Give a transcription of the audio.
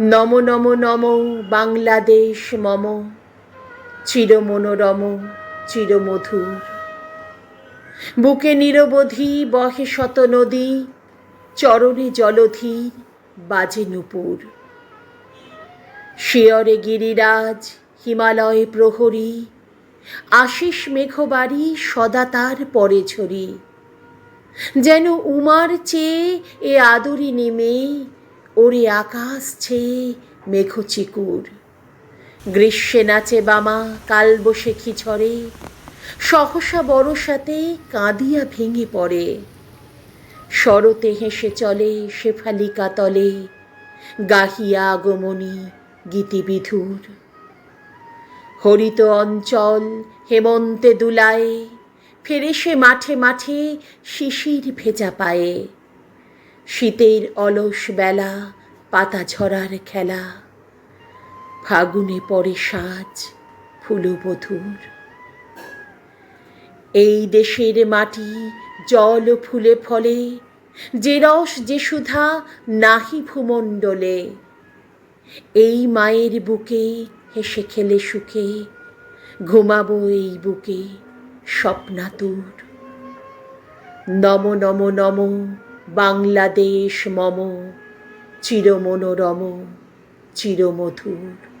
নম নম নম বাংলাদেশ মম, চিরমনোরম, চিরমধুর। বুকে নিরবধি বহে শত নদী, চরণে জলধি বাজে নুপুর। শিয়রে গিরিরাজ, হিমালয় প্রহরী, আশিস মেঘবাড়ি সদা তার পরে ঝরি। যেন উমার চেয়ে এ আদরি নেমে ওরে আকাশ ছেয়ে মেঘ চিকুর। গ্রীষ্মে নাচে বামা কাল বসে ঝরে সহসা বরসাতে কাঁদিয়া ভেঙে পড়ে। শরতে হেসে চলে শেফালিকা তলে, গাহিয়া আগমনী গীতিবিধুর হরিত অঞ্চল হেমন্তে দুলায় ফেরে সে মাঠে মাঠে শিশির ভেজা পায়ে। শীতের অলস বেলা, পাতা ঝরার খেলা। ফাগুনে পরে সাজ ফুলবধূর এই দেশের মাটি জল ফুলে ফলে, যে রস যে সুধা নাহি ভূমণ্ডলে, এই মায়ের বুকে হেসে খেলে সুখে, ঘুমাবো এই বুকে স্বপ্নাতুর। নম নম নম বাংলাদেশ মম চিরমনোরম চিরমধুর।